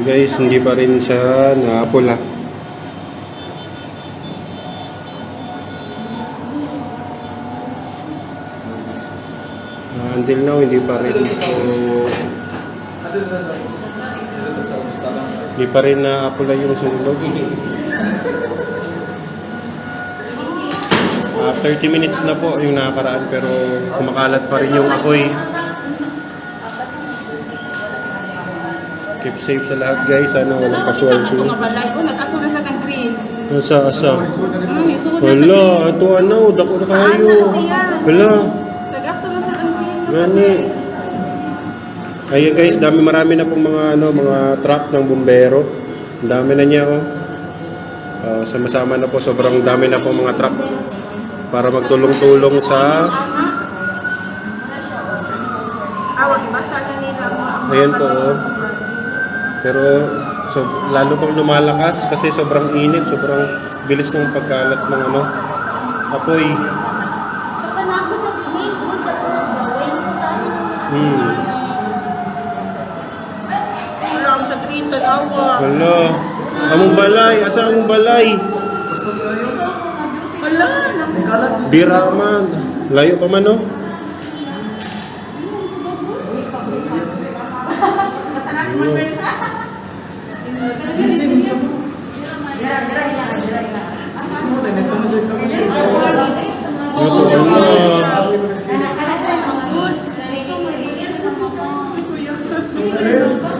Guys, hindi pa rin siya napula. Ah, until now, hindi pa rin. So, hindi pa rin naapula yung sunog. Ah, 30 minutes na po yung nakakaraan pero kumakalat pa rin yung apoy. Keep safe sa lahat guys. Ano, walang nga balay ko, nag-asura sa green. Asa. Hmm, isuod na sa Wala, green. ito ano, dako na kayo. Ano siya? Wala. Nag-asura sa kang green. Gani. Ayun guys, dami marami na pong mga ano, mga truck ng bumbero. Ang dami na niya oh. Ah, sama-sama na po, sobrang dami na pong mga truck para magtulong-tulong sa Awag, basa na nila ang mga Ayan po oh. Pero so, lalo pang lumalakas kasi sobrang init, sobrang bilis ng pagkalat ng ano, apoy. Tsaka na ako sa main good sa well sa tayo. Hmm. Wala akong sa green, tanawa. Wala. Among balay, asa among balay? Wala, naku. Biraman. Layo pa man oh.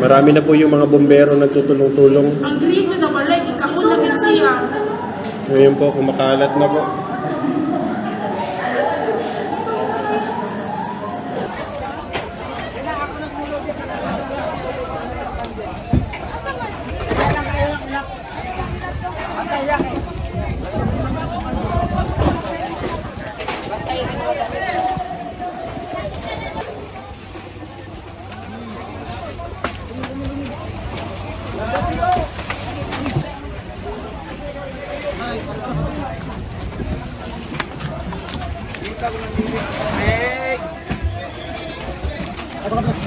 Marami na po yung mga bombero nagtutulong-tulong. Ang green na balay, ikakon na siya. Ngayon po, kumakalat na po. Hey! Ano ka mas